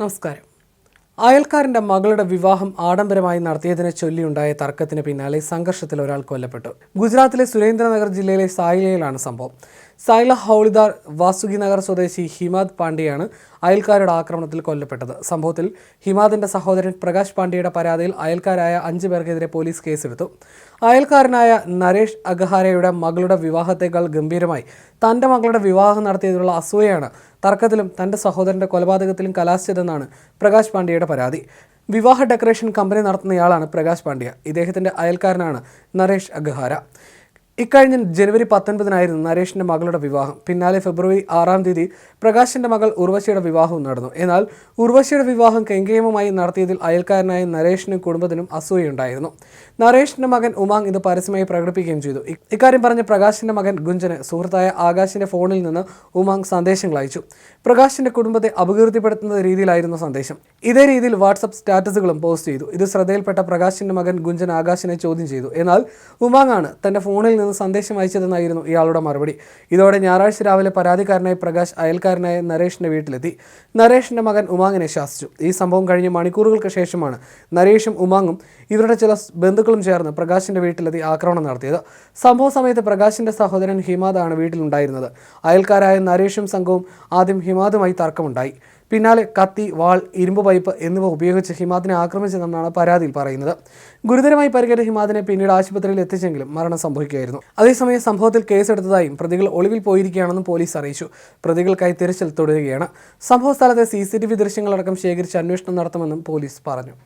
നമസ്കാരം. അയൽക്കാരന്റെ മകളുടെ വിവാഹം ആഡംബരമായി നടത്തിയതിനെ ചൊല്ലിയുണ്ടായ തർക്കത്തിന് പിന്നാലെ സംഘർഷത്തിൽ ഒരാൾ കൊല്ലപ്പെട്ടു. ഗുജറാത്തിലെ സുരേന്ദ്രനഗർ ജില്ലയിലെ സായിലയിലാണ് സംഭവം. സായില ഹൗളിദാർ വാസുകി നഗർ സ്വദേശി ഹിമാദ് പാണ്ഡെയാണ് അയൽക്കാരുടെ ആക്രമണത്തിൽ കൊല്ലപ്പെട്ടത്. സംഭവത്തിൽ ഹിമാദിന്റെ സഹോദരൻ പ്രകാശ് പാണ്ഡെയുടെ പരാതിയിൽ അയൽക്കാരായ അഞ്ചു പേർക്കെതിരെ പോലീസ് കേസെടുത്തു. അയൽക്കാരനായ നരേഷ് അഗഹാരയുടെ മകളുടെ വിവാഹത്തേക്കാൾ ഗംഭീരമായി തന്റെ മകളുടെ വിവാഹം നടത്തിയതിലുള്ള അസൂയയാണ് തർക്കത്തിലും തന്റെ സഹോദരന്റെ കൊലപാതകത്തിലും കലാശിച്ചതെന്നാണ് പ്രകാശ് പാണ്ഡ്യയുടെ പരാതി. വിവാഹ ഡെക്കറേഷൻ കമ്പനി നടത്തുന്നയാളാണ് പ്രകാശ് പാണ്ഡ്യ. ഇദ്ദേഹത്തിന്റെ അയൽക്കാരനാണ് നരേഷ് അഗഹാര. ഇക്കഴിഞ്ഞ ജനുവരി പത്തൊൻപതിനായിരുന്നു നരേഷിന്റെ മകളുടെ വിവാഹം. പിന്നാലെ ഫെബ്രുവരി ആറാം തീയതി പ്രകാശിന്റെ മകൾ ഉർവശിയുടെ വിവാഹവും നടന്നു. എന്നാൽ ഉർവശിയുടെ വിവാഹം കെങ്കേമമായി നടത്തിയതിൽ അയൽക്കാരനായ നരേഷിനും കുടുംബത്തിനും അസൂയുണ്ടായിരുന്നു. നരേഷിന്റെ മകൻ ഉമാങ് ഇത് പരസ്യമായി പ്രകടിപ്പിക്കുകയും ചെയ്തു. ഇക്കാര്യം പറഞ്ഞ പ്രകാശിന്റെ മകൻ ഗുഞ്ചന് സുഹൃത്തായ ആകാശിന്റെ ഫോണിൽ നിന്ന് ഉമാങ് സന്ദേശങ്ങൾ അയച്ചു. പ്രകാശിന്റെ കുടുംബത്തെ അപകീർത്തിപ്പെടുത്തുന്ന രീതിയിലായിരുന്നു സന്ദേശം. ഇതേ രീതിയിൽ വാട്സപ്പ് സ്റ്റാറ്റസുകളും പോസ്റ്റ് ചെയ്തു. ഇത് ശ്രദ്ധയിൽപ്പെട്ട പ്രകാശിന്റെ മകൻ ഗുഞ്ചൻ ആകാശിനെ ചോദ്യം ചെയ്തു. എന്നാൽ ഉമാങ് ആണ് തന്റെ ഫോണിൽ നിന്ന് സന്ദേശം അയച്ചതെന്നായിരുന്നു ഇയാളുടെ മറുപടി. ഇതോടെ ഞായറാഴ്ച രാവിലെ പരാതിക്കാരനായ പ്രകാശ് അയൽക്കാരനായ നരേഷിന്റെ വീട്ടിലെത്തി. നരേഷിന്റെ മകൻ ഉമാങ്ങിനെ ശാസിച്ചു. ഈ സംഭവം കഴിഞ്ഞ് മണിക്കൂറുകൾക്ക് ശേഷമാണ് നരേഷും ഉമാങ്ങും ഇവരുടെ ചില ബന്ധുക്കളും ചേർന്ന് പ്രകാശിന്റെ വീട്ടിലെത്തി ആക്രമണം നടത്തിയത്. സംഭവ സമയത്ത് പ്രകാശിന്റെ സഹോദരൻ ഹിമാദാണ് വീട്ടിലുണ്ടായിരുന്നത്. അയൽക്കാരായ നരേഷും സംഘവും ആദ്യം ഹിമാദുമായി തർക്കമുണ്ടായി. പിന്നാലെ കത്തി വാൾ ഇരുമ്പ് പൈപ്പ് എന്നിവ ഉപയോഗിച്ച് ഹിമാദിനെ ആക്രമിച്ചെന്നാണ് പരാതിയിൽ പറയുന്നത്. ഗുരുതരമായി പരിക്കേറ്റ ഹിമാദിനെ പിന്നീട് ആശുപത്രിയിൽ എത്തിച്ചെങ്കിലും മരണം സംഭവിക്കുകയായിരുന്നു. അതേസമയം സംഭവത്തിൽ കേസെടുത്തതായും പ്രതികൾ ഒളിവിൽ പോയിരിക്കുകയാണെന്നും പോലീസ് അറിയിച്ചു. പ്രതികൾക്കായി തിരച്ചിൽ തുടരുകയാണ്. സംഭവ സ്ഥലത്തെ സി സി ടി വി ദൃശ്യങ്ങളടക്കം ശേഖരിച്ച് അന്വേഷണം നടത്തുമെന്നും പോലീസ് പറഞ്ഞു.